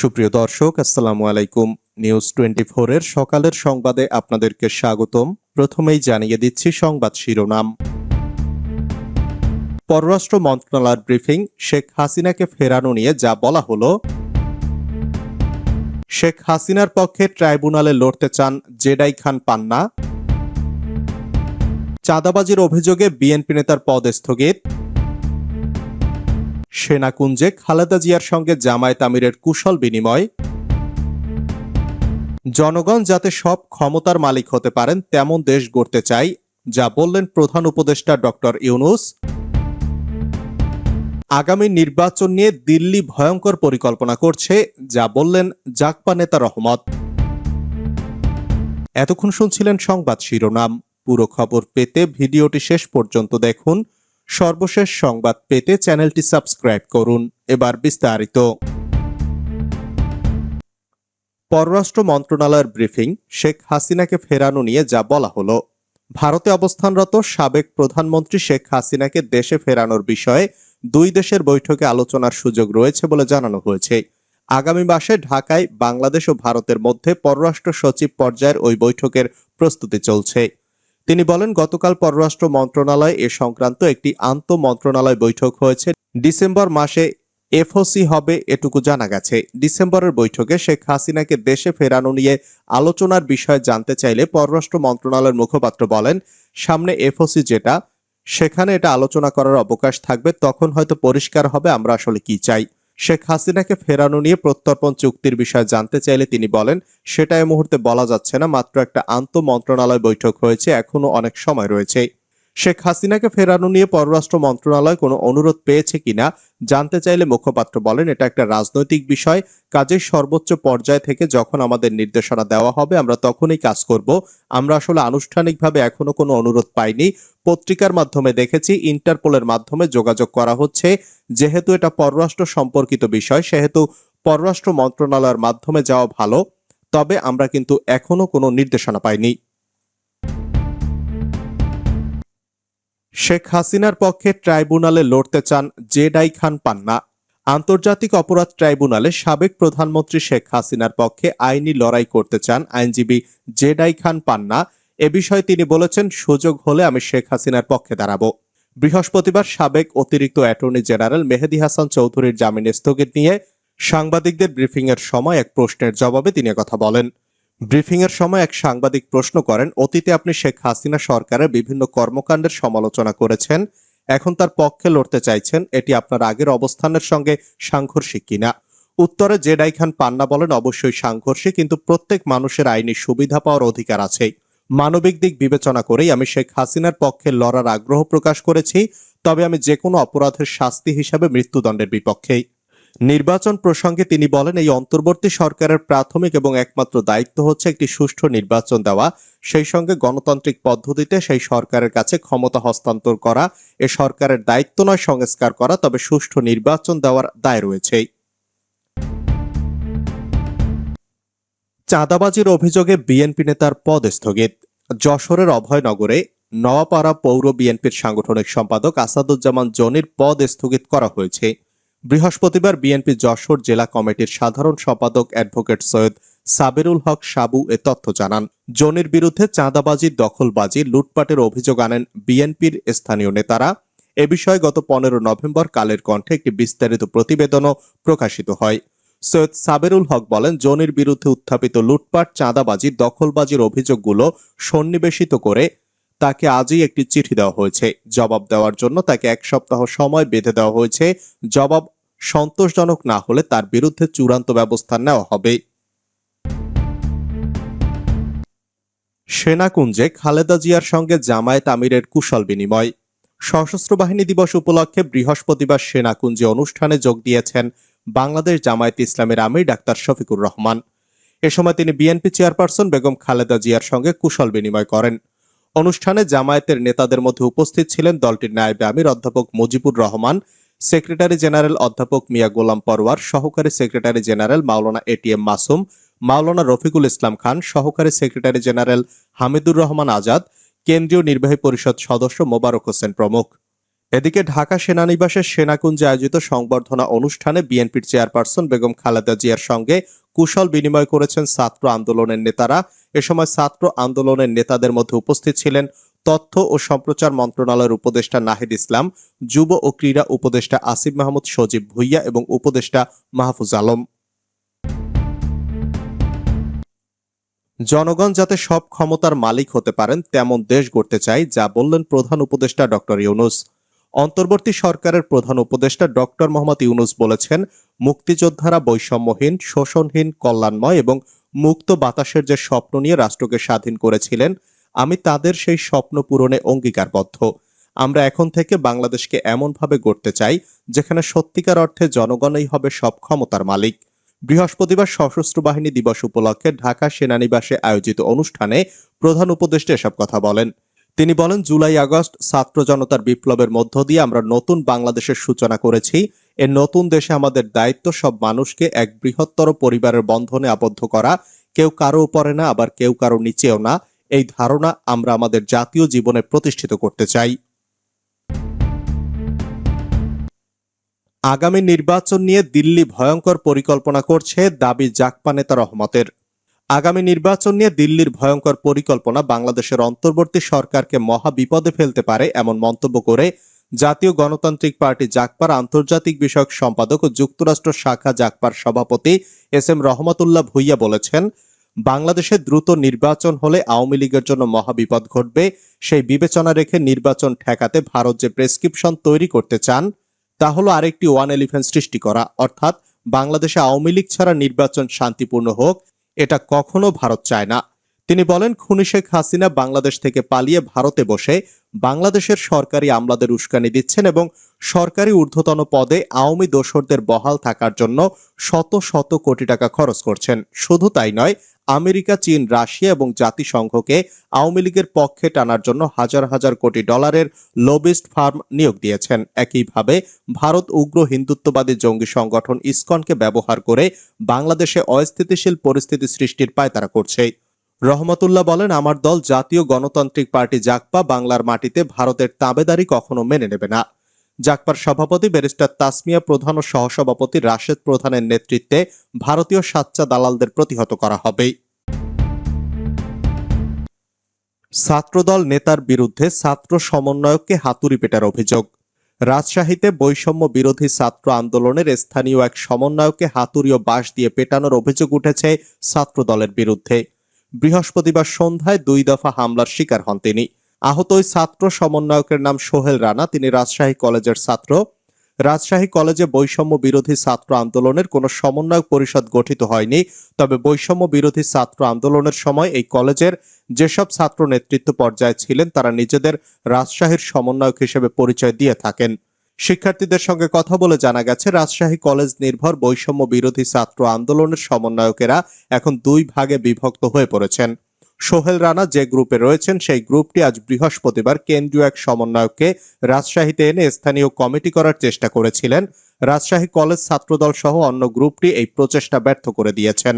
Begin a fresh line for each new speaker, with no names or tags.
সুপ্রিয় দর্শক, আসসালামু আলাইকুম। নিউজ টোয়েন্টি এর সকালের সংবাদে আপনাদেরকে স্বাগতম। প্রথমেই জানিয়ে দিচ্ছি সংবাদ শিরোনাম। পররাষ্ট্র মন্ত্রণালয়ের ব্রিফিং, শেখ হাসিনাকে ফেরানো নিয়ে যা বলা হলো। শেখ হাসিনার পক্ষে ট্রাইব্যুনালে লড়তে চান জেডাই খান পান্না। চাঁদাবাজির অভিযোগে বিএনপি নেতার পদ স্থগিত সেনাকুঞ্জে খালেদা জিয়ার সঙ্গে জামায়াত আমিরের কুশল বিনিময়। জনগণ যাতে সব ক্ষমতার মালিক হতে পারেন, তেমন দেশ গড়তে চাই, যা বললেন প্রধান উপদেষ্টা ডক্টর ইউনুস। আগামী নির্বাচন নিয়ে দিল্লি ভয়ঙ্কর পরিকল্পনা করছে, যা বললেন জাকপা নেতা রহমত। এতক্ষণ শুনছিলেন সংবাদ শিরোনাম। পুরো খবর পেতে ভিডিওটি শেষ পর্যন্ত দেখুন। সর্বশেষ সংবাদ পেতে চ্যানেলটি সাবস্ক্রাইব করুন। এবার বিস্তারিত। পররাষ্ট্র মন্ত্রণালয়ের ব্রিফিং, শেখ হাসিনাকে ফেরানো নিয়ে যা বলা হলো। ভারতে অবস্থানরত সাবেক প্রধানমন্ত্রী শেখ হাসিনাকে দেশে ফেরানোর বিষয়ে দুই দেশের বৈঠকে আলোচনার সুযোগ রয়েছে বলে জানানো হয়েছে। আগামী মাসে ঢাকায় বাংলাদেশ ও ভারতের মধ্যে পররাষ্ট্র সচিব পর্যায়ের ওই বৈঠকের প্রস্তুতি চলছে। তিনি বলেন, গতকাল পররাষ্ট্র মন্ত্রণালয় এ সংক্রান্ত একটি আন্ত মন্ত্রণালয় বৈঠক হয়েছে। ডিসেম্বর মাসে এফওসি হবে এটুকু জানা গেছে। ডিসেম্বরের বৈঠকে শেখ হাসিনাকে দেশে ফেরানো নিয়ে আলোচনার বিষয়ে জানতে চাইলে পররাষ্ট্র মন্ত্রণালয়ের মুখপাত্র বলেন, সামনে এফওসি যেটা, সেখানে এটা আলোচনা করার অবকাশ থাকবে, তখন হয়তো পরিষ্কার হবে আমরা আসলে কি চাই। শেখ হাসিনাকে ফেরানো নিয়ে প্রত্যর্পণ চুক্তির বিষয়ে জানতে চাইলে তিনি বলেন, সেটা এ মুহূর্তে বলা যাচ্ছে না, মাত্র একটা আন্তঃ মন্ত্রণালয় বৈঠক হয়েছে এখনও অনেক সময় রয়েছে। শেখ হাসিনাকে ফেরানো নিয়ে পররাষ্ট্র মন্ত্রণালয় কোনো অনুরোধ পেয়েছে কিনা জানতে চাইলে মুখপাত্র বলেন, এটা একটা রাজনৈতিক বিষয়। কাজের সর্বোচ্চ পর্যায় থেকে যখন আমাদের নির্দেশনা দেওয়া হবে, আমরা তখনই কাজ করব। আমরা আসলে আনুষ্ঠানিকভাবে এখনও কোনো অনুরোধ পাইনি। পত্রিকার মাধ্যমে দেখেছি, ইন্টারপোলের মাধ্যমে যোগাযোগ করা হচ্ছে। যেহেতু এটা পররাষ্ট্র সম্পর্কিত বিষয়, সেহেতু পররাষ্ট্র মন্ত্রণালয়ের মাধ্যমে যাওয়া ভালো। তবে আমরা কিন্তু এখনও কোনো নির্দেশনা পাইনি। শেখ হাসিনার পক্ষে ট্রাইব্যুনালে লড়তে চান জেডাই খান পান্না। আন্তর্জাতিক অপরাধ ট্রাইব্যুনালে সাবেক প্রধানমন্ত্রী শেখ হাসিনার পক্ষে আইনি লড়াই করতে চান আইনজীবী জেডাই খান পান্না। এ বিষয়ে তিনি বলেছেন, সুযোগ হলে আমি শেখ হাসিনার পক্ষে দাঁড়াবো। বৃহস্পতিবার সাবেক অতিরিক্ত অ্যাটর্নি জেনারেল মেহেদি হাসান চৌধুরীর জামিন স্থগিত নিয়ে সাংবাদিকদের ব্রিফিংয়ের সময় এক প্রশ্নের জবাবে তিনি কথা বলেন। ব্রিফিং এর সময় এক সাংবাদিক প্রশ্ন করেন, অতীতে আপনি শেখ হাসিনা সরকারের বিভিন্ন কর্মকাণ্ডের সমালোচনা করেছেন। এখন তার পক্ষে লড়তে চাইছেন। এটি আপনার আগের অবস্থানের সঙ্গে সাংঘর্ষিক কিনা? উত্তরে, জেডাই খান পান্না বলেন, অবশ্যই সাংঘর্ষিক, কিন্তু প্রত্যেক মানুষের আইনি সুবিধা পাওয়ার অধিকার আছে মানবিক দিক বিবেচনা করেই আমি শেখ হাসিনার পক্ষে লড়ার আগ্রহ প্রকাশ করেছি। তবে আমি যে কোনো অপরাধের শাস্তি হিসাবে মৃত্যুদণ্ডের বিপক্ষেই। নির্বাচন প্রসঙ্গে তিনি বলেন, এই অন্তর্বর্তী সরকারের প্রাথমিক এবং একমাত্র দায়িত্ব হচ্ছে একটি সুষ্ঠু নির্বাচন দেওয়া। সেই সঙ্গে গণতান্ত্রিক পদ্ধতিতে সেই সরকারের কাছে ক্ষমতা হস্তান্তর করা, এ সরকারের দায়িত্ব নয় সংস্কার করা, তবে সুষ্ঠু নির্বাচন দেওয়ার দায় রয়েছে। চাঁদাবাজির অভিযোগে বিএনপি নেতার পদ স্থগিত। যশোরের অভয়নগরে নওয়াপাড়া পৌর বিএনপির সাংগঠনিক সম্পাদক আসাদুজ্জামান জনির পদ স্থগিত করা হয়েছে। বৃহস্পতিবার বিএনপি যশোর জেলা কমিটির সাধারণ সম্পাদক অ্যাডভোকেট সৈয়দ সাবেরুল হক সাবু এ তথ্য জানান। জনির বিরুদ্ধে চাঁদাবাজি, দখলবাজি, লুটপাটের অভিযোগ আনেন বিএনপির স্থানীয় নেতারা। এ বিষয়ে গত পনেরো নভেম্বর কালের কণ্ঠে একটি বিস্তারিত প্রতিবেদনও প্রকাশিত হয়। সৈয়দ সাবেরুল হক বলেন, জনির বিরুদ্ধে উত্থাপিত লুটপাট, চাঁদাবাজি, দখলবাজির অভিযোগগুলো সন্নিবেশিত করে তাকে আজই একটি চিঠি দেওয়া হয়েছে। জবাব দেওয়ার জন্য তাকে এক সপ্তাহ সময় বেঁধে দেওয়া হয়েছে। জবাব সন্তোষজনক না হলে তার বিরুদ্ধে চূড়ান্ত ব্যবস্থা নেওয়া হবে। সেনাকুঞ্জে খালেদা জিয়ার সঙ্গে জামায়াত আমিরের কুশল বিনিময়। সশস্ত্র বাহিনী দিবস উপলক্ষে বৃহস্পতিবার সেনাকুঞ্জে অনুষ্ঠানে যোগ দিয়েছেন বাংলাদেশ জামায়াত ইসলামের আমির ডাক্তার শফিকুর রহমান। এ সময় তিনি বিএনপি চেয়ারপারসন বেগম খালেদা জিয়ার সঙ্গে কুশল বিনিময় করেন। অনুষ্ঠানে জামায়াতের নেতাদের মধ্যে উপস্থিত ছিলেন দলটির নায়েবে আমির, অধ্যাপক মুজিবুর রহমান, সেক্রেটারি জেনারেল অধ্যাপক মিয়া গোলাম পরওয়ার, সহকারী secretary general Maulana ATM Masum, Maulana Rafiqul Islam Khan, সহকারী সেক্রেটারি জেনারেল হামিদুর রহমান আজাদ, কেন্দ্রীয় নির্বাহী পরিষদ সদস্য মোবারক হোসেন প্রমুখ। এদিকে ঢাকা সেনানিবাসের সেনাকুঞ্জে আয়োজিত সংবর্ধনা অনুষ্ঠানে বিএনপির চেয়ারপারসন বেগম খালেদা জিয়ার সঙ্গে কুশল বিনিময় করেছেন ছাত্র আন্দোলনের নেতারা। এ সময় ছাত্র আন্দোলনের নেতাদের মধ্যে উপস্থিত ছিলেন তথ্য ও সম্প্রচার মন্ত্রণালয়ের উপদেষ্টা নাহিদ ইসলাম, যুব ও ক্রীড়া উপদেষ্টা আসিফ মাহমুদ, সজীব ভুইয়া এবং উপদেষ্টা মাহফুজ আলম। জনগণ যাতে সব ক্ষমতার মালিক হতে পারেন, তেমন দেশ গড়তে চাই, যা বললেন প্রধান উপদেষ্টা ডক্টর ইউনুস। অন্তর্বর্তী সরকারের প্রধান উপদেষ্টা ডক্টর মোহাম্মদ ইউনুস বলেছেন, মুক্তিযোদ্ধারা বৈষম্যহীন, শোষণহীন, কল্যাণময় এবং মুক্ত বাতাসের যে স্বপ্ন নিয়ে রাষ্ট্রকে স্বাধীন করেছিলেন, আমি তাদের সেই স্বপ্ন পূরণে অঙ্গীকারবদ্ধ। আমরা এখন থেকে বাংলাদেশকে এমনভাবে গড়তে চাই, যেখানে সত্যিকার অর্থে জনগণই হবে সব ক্ষমতার মালিক। বৃহস্পতিবার সশস্ত্র বাহিনী দিবস উপলক্ষে ঢাকা সেনানিবাসে আয়োজিত অনুষ্ঠানে প্রধান উপদেষ্টা এসব কথা বলেন। তিনি বলেন, জুলাই, আগস্ট ছাত্র জনতার বিপ্লবের মধ্য দিয়ে আমরা নতুন বাংলাদেশের সূচনা করেছি। এ নতুন দেশে আমাদের দায়িত্ব সব মানুষকে এক বৃহত্তর পরিবারের বন্ধনে আবদ্ধ করা। কেউ কারও উপরে না, আবার কেউ কারও নিচেও না। এই ধারণা আমরা আমাদের জাতীয় জীবনে প্রতিষ্ঠিত করতে চাই। আগামী নির্বাচন নিয়ে দিল্লি ভয়ঙ্কর পরিকল্পনা করছে দাবি জাকপা নেতা রহমতের। আগামী নির্বাচন নিয়ে দিল্লির ভয়ঙ্কর পরিকল্পনা বাংলাদেশের অন্তর্বর্তী সরকারকে মহা বিপদে ফেলতে পারে এমন মন্তব্য করে জাতীয় গণতান্ত্রিক পার্টি জাকপার আন্তর্জাতিক বিষয়ক সম্পাদক ও যুক্তরাষ্ট্র শাখা জাকপার সভাপতি এস এম রহমতুল্লাহ ভুইয়া বলেছেন, বাংলাদেশে দ্রুত নির্বাচন হলে আওয়ামী লীগের জন্য মহাবিপদ ঘটবে। সেই বিবেচনা রেখে নির্বাচন ঠেকাতে ভারত যে প্রেসক্রিপশন তৈরি করতে চান, তা হলো আরেকটি ওয়ান এলিফেন্ট সৃষ্টি করা। অর্থাৎ বাংলাদেশে আওয়ামী লীগ ছাড়া নির্বাচন শান্তিপূর্ণ হোক এটা কখনো ভারত চায় না। তিনি বলেন, খুনি শেখ হাসিনা বাংলাদেশ থেকে পালিয়ে ভারতে বসে বাংলাদেশের সরকারি আমলাদের উস্কানি দিচ্ছেন এবং সরকারি ঊর্ধ্বতন পদে আওয়ামী দোসরদের বহাল থাকার জন্য শত শত কোটি টাকা খরচ করছেন। শুধু তাই নয় আমেরিকা, চীন, রাশিয়া এবং জাতিসংঘকে আওয়ামী লীগের পক্ষে টানার জন্য হাজার হাজার কোটি ডলারের লবিস্ট ফার্ম নিয়োগ দিয়েছেন। একইভাবে ভারত উগ্র হিন্দুত্ববাদী জঙ্গি সংগঠন ইসকনকে ব্যবহার করে বাংলাদেশে অস্থিতিশীল পরিস্থিতি সৃষ্টির পায়তারা করছে। রহমতুল্লাহ বলেন, আমার দল জাতীয় গণতান্ত্রিক পার্টি জাকপা বাংলার মাটিতে ভারতের তাবেদারি কখনো মেনে নেবে না। জাকপার সভাপতি ব্যারিস্টার তাসমিয়া প্রধান ও সহসভাপতি রাশেদ প্রধানের নেতৃত্বে ভারতীয় সাচ্চা দালালদের প্রতিহত করা হবে। ছাত্রদল নেতার বিরুদ্ধে ছাত্র সমন্বয়ককে হাতুড়ি পেটার অভিযোগ। রাজশাহীতে বৈষম্য বিরোধী ছাত্র আন্দোলনের স্থানীয় এক সমন্বয়ককে হাতুড়ি ও বাঁশ দিয়ে পেটানোর অভিযোগ উঠেছে ছাত্রদলের বিরুদ্ধে। বৃহস্পতিবার সন্ধ্যায় দুই দফা হামলার শিকার হন তিনি। আহত ওই ছাত্র সমন্বয়কের নাম সোহেল রানা। তিনি রাজশাহী কলেজের ছাত্র। রাজশাহী কলেজে বৈষম্য বিরোধী ছাত্র আন্দোলনের কোনো সমন্বয়ক পরিষদ গঠিত হয়নি। তবে বৈষম্য বিরোধী ছাত্র আন্দোলনের সময় এই কলেজের যেসব ছাত্র নেতৃত্ব পর্যায়ে ছিলেন, তারা নিজেদের রাজশাহীর সমন্বয়ক হিসেবে পরিচয় দিয়ে থাকেন। শিক্ষার্থীদের সঙ্গে কথা বলে জানা গেছে, রাজশাহী কলেজ নির্ভর বৈষম্য বিরোধী ছাত্র আন্দোলনের সমন্বয়কেরা এখন দুই ভাগে বিভক্ত হয়ে পড়েছেন। সোহেল রানা যে গ্রুপে রয়েছেন, সেই গ্রুপটি আজ বৃহস্পতিবার কেন্দ্রীয় এক সমন্বয়ককে রাজশাহীতে এনে স্থানীয় কমিটি করার চেষ্টা করেছিলেন। রাজশাহী কলেজ ছাত্রদল সহ অন্য গ্রুপটি এই প্রচেষ্টা ব্যর্থ করে দিয়েছেন।